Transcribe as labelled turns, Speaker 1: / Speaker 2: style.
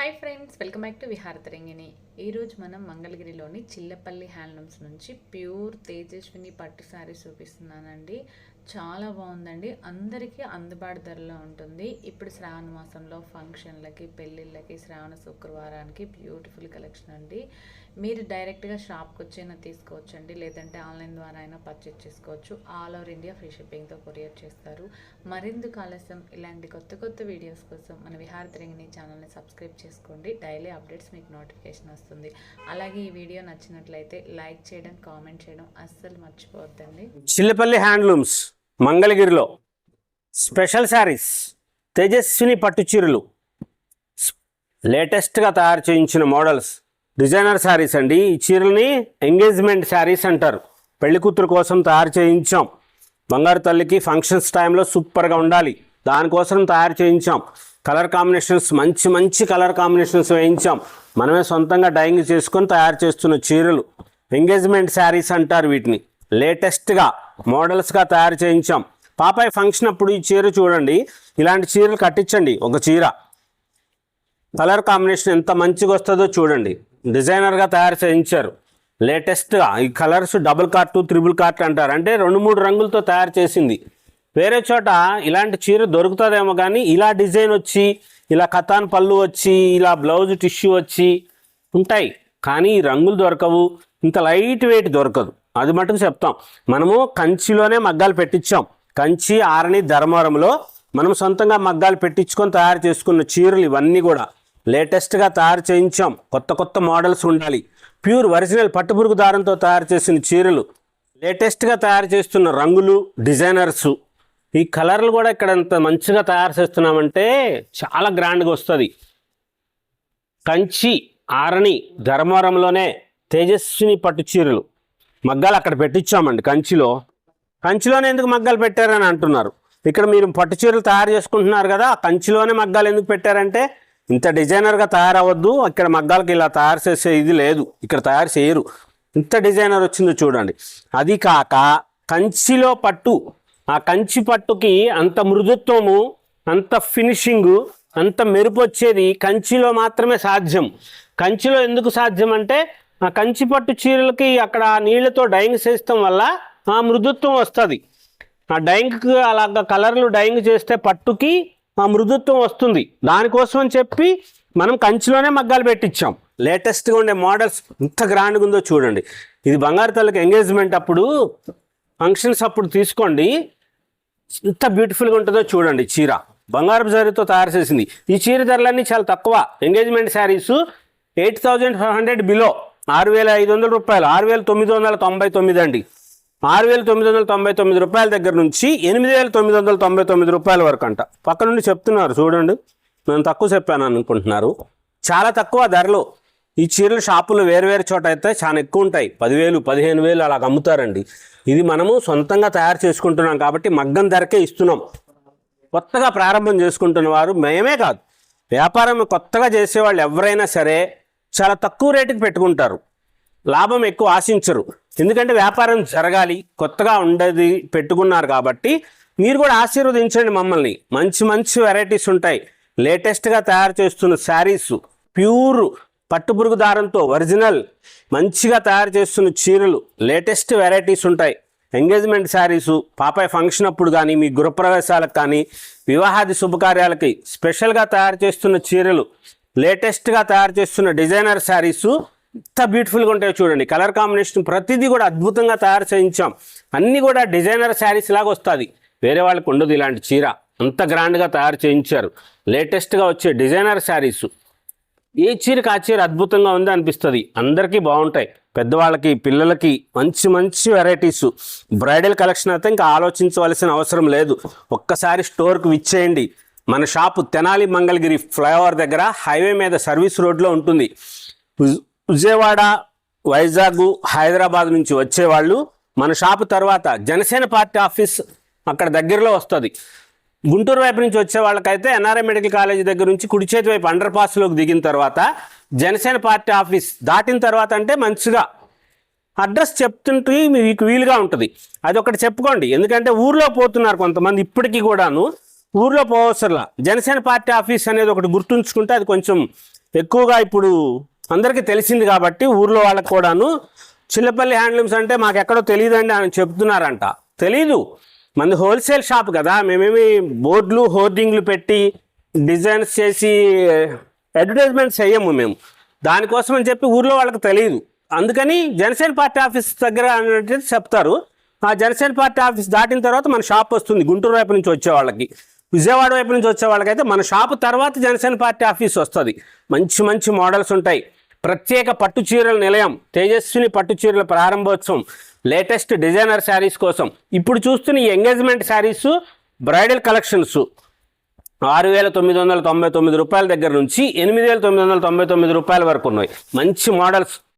Speaker 1: Hi friends welcome back to Viharatarangini ఈరోజు మనం మంగళగిరిలోని చిల్లపల్లి హ్యాండ్లూమ్స్ నుంచి ప్యూర్ తేజస్విని పట్టు శారీ చూపిస్తున్నానండి. చాలా బాగుందండి. అందరికీ అందుబాటు ధరలో ఉంటుంది. ఇప్పుడు శ్రావణ మాసంలో ఫంక్షన్లకి పెళ్ళిళ్ళకి శ్రావణ శుక్రవారానికి బ్యూటిఫుల్ కలెక్షన్ అండి. మీరు డైరెక్ట్గా షాప్కి వచ్చైనా తీసుకోవచ్చు అండి లేదంటే ఆన్లైన్ ద్వారా అయినా పర్చేజ్ చేసుకోవచ్చు. ఆల్ ఓవర్ ఇండియా ఫ్రీ షిప్పింగ్తో కొరియర్ చేస్తారు. మరిందుకు ఆలస్యం ఇలాంటి కొత్త కొత్త వీడియోస్ కోసం మన విహార తిరిగిని ఛానల్ని సబ్స్క్రైబ్ చేసుకోండి. డైలీ అప్డేట్స్ మీకు నోటిఫికేషన్ వస్తుంది. అలాగే ఈ వీడియో నచ్చినట్లయితే లైక్ చేయడం కామెంట్ చేయడం అస్సలు మర్చిపోవద్దండి.
Speaker 2: చిల్లపల్లి హ్యాండ్లూమ్స్ మంగళగిరిలో స్పెషల్ శారీస్ తేజస్విని పట్టు చీరలు లేటెస్ట్గా తయారు చేయించిన మోడల్స్ డిజైనర్ శారీస్ అండి. ఈ చీరల్ని ఎంగేజ్మెంట్ శారీస్ అంటారు. పెళ్ళి కూతురు కోసం తయారు చేయించాం. బంగారు తల్లికి ఫంక్షన్స్ టైంలో సూపర్గా ఉండాలి. దానికోసం తయారు చేయించాం. కలర్ కాంబినేషన్స్ మంచి మంచి కలర్ కాంబినేషన్స్ వేయించాం. మనమే సొంతంగా డైయింగ్ చేసుకొని తయారు చేస్తున్న చీరలు. ఎంగేజ్మెంట్ శారీస్ అంటారు వీటిని. లేటెస్ట్గా మోడల్స్గా తయారు చేయించాం. పాపాయ్ ఫంక్షన్ అప్పుడు ఈ చీర చూడండి. ఇలాంటి చీరలు కట్టించండి ఒక చీర. కలర్ కాంబినేషన్ ఎంత మంచిగా వస్తుందో చూడండి. డిజైనర్గా తయారు చేయించారు. లేటెస్ట్గా ఈ కలర్స్ డబుల్ కార్ట్ త్రిబుల్ కార్ట్ అంటారు. అంటే రెండు మూడు రంగులతో తయారు చేసింది. వేరే చోట ఇలాంటి చీర దొరుకుతుందేమో కానీ ఇలా డిజైన్ వచ్చి ఇలా కథాన్ పళ్ళు వచ్చి ఇలా బ్లౌజ్ టిష్యూ వచ్చి ఉంటాయి. కానీ ఈ రంగులు దొరకవు. ఇంత లైట్ వెయిట్ దొరకదు. అది మటుకు చెప్తాం. మనము కంచిలోనే మగ్గాలు పెట్టించాం. కంచి ఆరణి ధర్మవరంలో మనం సొంతంగా మగ్గాలు పెట్టించుకొని తయారు చేసుకున్న చీరలు ఇవన్నీ కూడా. లేటెస్ట్గా తయారు చేయించాం. కొత్త కొత్త మోడల్స్ ఉండాలి. ప్యూర్ ఒరిజినల్ పట్టుపురుగు దారంతో తయారు చేసిన చీరలు లేటెస్ట్గా తయారు చేస్తున్న రంగులు డిజైనర్సు. ఈ కలర్లు కూడా ఇక్కడ ఎంత మంచిగా తయారు చేస్తున్నామంటే చాలా గ్రాండ్గా వస్తుంది. కంచి ఆరణి ధర్మవరంలోనే తేజస్విని పట్టు చీరలు. మగ్గాలు అక్కడ పెట్టించామండి కంచిలో. కంచిలోనే ఎందుకు మగ్గాలు పెట్టారని అంటున్నారు. ఇక్కడ మీరు పట్టు చీరలు తయారు చేసుకుంటున్నారు కదా కంచిలోనే మగ్గాలు ఎందుకు పెట్టారంటే ఇంత డిజైనర్గా తయారవద్దు ఇక్కడ మగ్గాలకి ఇలా తయారు చేసే ఇది లేదు ఇక్కడ తయారు చేయరు. ఇంత డిజైనర్ వచ్చిందో చూడండి. అది కాక కంచిలో పట్టు ఆ కంచి పట్టుకి అంత మృదుత్వము అంత ఫినిషింగు అంత మెరుపు వచ్చేది కంచిలో మాత్రమే సాధ్యం. కంచిలో ఎందుకు సాధ్యం అంటే ఆ కంచి పట్టు చీరలకి అక్కడ నీళ్ళతో డైయింగ్ చేస్తాం వల్ల ఆ మృదుత్వం వస్తుంది. ఆ డైయింగ్కి అలాగ కలర్లు డైయింగ్ చేస్తే పట్టుకి మా మృదుత్వం వస్తుంది. దానికోసం అని చెప్పి మనం కంచిలోనే మగ్గాలు పెట్టించాం. లేటెస్ట్గా ఉండే మోడల్స్ ఇంత గ్రాండ్గా ఉందో చూడండి. ఇది బంగారు తల్లికి ఎంగేజ్మెంట్ అప్పుడు ఫంక్షన్స్ అప్పుడు తీసుకోండి. ఎంత బ్యూటిఫుల్గా ఉంటుందో చూడండి చీర. బంగారపు జరీతో తయారు చేసింది. ఈ చీర ధరలన్నీ చాలా తక్కువ. Engagement saris eight thousand five hundred below ఆరు వేల ఐదు వందల రూపాయలు. ఆరు వేల తొమ్మిది వందల తొంభై తొమ్మిది అండి. ఆరు వేల తొమ్మిది వందల తొంభై తొమ్మిది రూపాయల దగ్గర నుంచి ఎనిమిది వేల తొమ్మిది వందల తొంభై తొమ్మిది రూపాయల వరకు అంట. పక్క నుండి చెప్తున్నారు చూడండి. నేను తక్కువ చెప్పాను అనుకుంటున్నారు. చాలా తక్కువ ధరలు. ఈ చీరలు షాపులు వేరు వేరు చోట అయితే చాలా ఎక్కువ ఉంటాయి. పదివేలు పదిహేను వేలు అలా అమ్ముతారండి. ఇది మనము సొంతంగా తయారు చేసుకుంటున్నాం కాబట్టి మగ్గం ధరకే ఇస్తున్నాం. కొత్తగా ప్రారంభం చేసుకుంటున్న వారు మేమే కాదు. వ్యాపారం కొత్తగా చేసేవాళ్ళు ఎవరైనా సరే చాలా తక్కువ రేటుకి పెట్టుకుంటారు. లాభం ఎక్కువ ఆశించరు. ఎందుకంటే వ్యాపారం జరగాలి కొత్తగా ఉండేది పెట్టుకున్నారు కాబట్టి మీరు కూడా ఆశీర్వదించండి మమ్మల్ని. మంచి మంచి వెరైటీస్ ఉంటాయి. లేటెస్ట్గా తయారు చేస్తున్న శారీస్ ప్యూర్ పట్టుపురుగు దారంతో ఒరిజినల్ మంచిగా తయారు చేస్తున్న చీరలు లేటెస్ట్ వెరైటీస్ ఉంటాయి. ఎంగేజ్మెంట్ శారీసు పాపాయ్ ఫంక్షన్ అప్పుడు కానీ మీ గృహప్రవేశాలకు కానీ వివాహాది శుభకార్యాలకి స్పెషల్గా తయారు చేస్తున్న చీరలు లేటెస్ట్గా తయారు చేస్తున్న డిజైనర్ శారీసు ఎంత బ్యూటిఫుల్గా ఉంటాయో చూడండి. కలర్ కాంబినేషన్ ప్రతిదీ కూడా అద్భుతంగా తయారు చేయించాం. అన్నీ కూడా డిజైనర్ శారీస్ లాగా వస్తుంది. వేరే వాళ్ళకి ఉండదు ఇలాంటి చీర. అంత గ్రాండ్గా తయారు చేయించారు. లేటెస్ట్గా వచ్చే డిజైనర్ శారీస్ ఏ చీరకు ఆ చీర అద్భుతంగా ఉంది అనిపిస్తుంది. అందరికీ బాగుంటాయి. పెద్దవాళ్ళకి పిల్లలకి మంచి మంచి వెరైటీస్ బ్రైడల్ కలెక్షన్ అయితే ఇంకా ఆలోచించవలసిన అవసరం లేదు. ఒక్కసారి స్టోర్కి విచ్చేయండి. మన షాపు తెనాలి మంగళగిరి ఫ్లైఓవర్ దగ్గర హైవే మీద సర్వీస్ రోడ్లో ఉంటుంది. విజయవాడ వైజాగ్ హైదరాబాద్ నుంచి వచ్చేవాళ్ళు. మన షాపు తర్వాత జనసేన పార్టీ ఆఫీస్ అక్కడ దగ్గరలో వస్తుంది. గుంటూరు వైపు నుంచి వచ్చే వాళ్ళకైతే ఎన్ఆర్ఐ మెడికల్ కాలేజ్ దగ్గర నుంచి కుడి చేతి వైపు అండర్ పాస్లోకి దిగిన తర్వాత జనసేన పార్టీ ఆఫీస్ దాటిన తర్వాత అంటే మంచిగా అడ్రస్ చెప్తుంటే మీకు వీలుగా ఉంటుంది. అది ఒకటి చెప్పుకోండి. ఎందుకంటే ఊర్లో పోతున్నారు కొంతమంది ఇప్పటికీ కూడాను. ఊర్లో పోవసరలా. జనసేన పార్టీ ఆఫీస్ అనేది ఒకటి గుర్తుంచుకుంటే అది కొంచెం ఎక్కువగా ఇప్పుడు అందరికీ తెలిసింది కాబట్టి ఊర్లో వాళ్ళకి కూడాను చిల్లపల్లి హ్యాండ్లూమ్స్ అంటే మాకు ఎక్కడో తెలియదండి అని చెప్తున్నారంట. తెలీదు. మంది హోల్సేల్ షాప్ కదా. మేమేమి బోర్డులు హోర్డింగ్లు పెట్టి డిజైన్స్ చేసి అడ్వర్టైజ్మెంట్స్ చేయము మేము. దానికోసం అని చెప్పి ఊర్లో వాళ్ళకి తెలియదు అందుకని జనసేన పార్టీ ఆఫీస్ దగ్గర అనేది చెప్తారు. ఆ జనసేన పార్టీ ఆఫీస్ దాటిన తర్వాత మన షాప్ వస్తుంది. గుంటూరు వైపు నుంచి వచ్చే వాళ్ళకి. విజయవాడ వైపు నుంచి వచ్చే వాళ్ళకైతే మన షాపు తర్వాత జనసేన పార్టీ ఆఫీస్ వస్తుంది. మంచి మంచి మోడల్స్ ఉంటాయి. ప్రత్యేక పట్టు చీరల నిలయం తేజస్విని పట్టు చీరల ప్రారంభోత్సవం లేటెస్ట్ డిజైనర్ శారీస్ కోసం. ఇప్పుడు చూస్తున్న ఈ ఎంగేజ్మెంట్ శారీస్ బ్రైడల్ కలెక్షన్స్. ఆరు వేల తొమ్మిది వందల తొంభై తొమ్మిది రూపాయల దగ్గర నుంచి ఎనిమిది వేల తొమ్మిది వందల తొంభై తొమ్మిది రూపాయల వరకు ఉన్నాయి. మంచి మోడల్స్